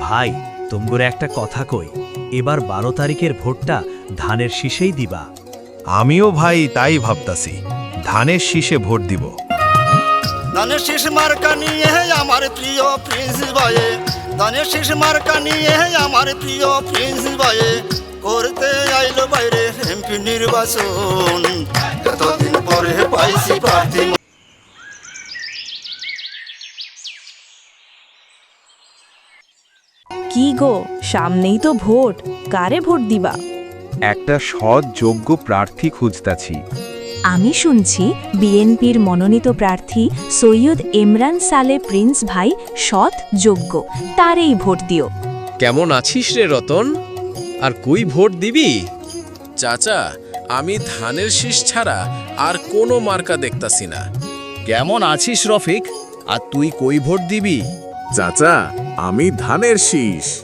ভাই তোমগরে একটা কথা কই এবার বারো তারিখের ভোটটা ধানের শীষেই দিবা। আমিও ভাই তাই ভাবতাছি ধানের শীষে ভোট দিব। ধানের শীষ মার্কা নিয়ে আমার প্রিয় প্রিন্স বয়ে ধানের শীষ মার্কা নিয়ে আমার প্রিয় প্রিন্স বয়ে করতে আইলো বাইরে এমপি নির্বাচন। এতদিন পরে পাইছি প্রার্থী কি গো? সামনেই তো ভোট। কারে ভোট দিবা? একটা সৎ যোগ্য প্রার্থী খুঁজতাছি। আমি শুনছি বিএনপির মনোনীত প্রার্থী সৈয়দ ইমরান সালে প্রিন্স ভাই সৎ যোগ্য। তারেই ভোট দিও। কেমন আছিস রে রতন? আর কই ভোট দিবি? চাচা আমি ধানের শীষ ছাড়া আর কোনো মার্কা দেখতাছি না। কেমন আছিস রফিক? আর তুই কই ভোট দিবি? চাচা আমি ধানের শীষ।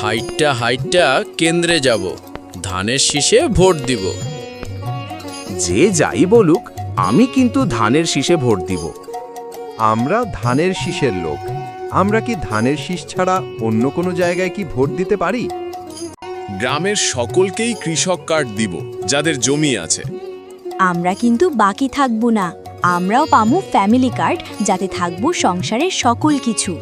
হাইটটা হাইটটা কেন্দ্রে যাব। ধানের শীষে ভোট দিব। যে যাই বলুক আমি কিন্তু ধানের শীষে ভোট দিব। আমরা ধানের শীষের লোক। আমরা কি ধানের শীষ ছাড়া অন্য কোনো জায়গায় কি ভোট দিতে পারি? গ্রামের সকলকেই কৃষক কার্ড দিব যাদের জমি আছে। আমরা কিন্তু বাকি থাকব না। আমরাও পামু ফ্যামিলি কার্ড যাতে থাকব সংসারের সকল কিছু।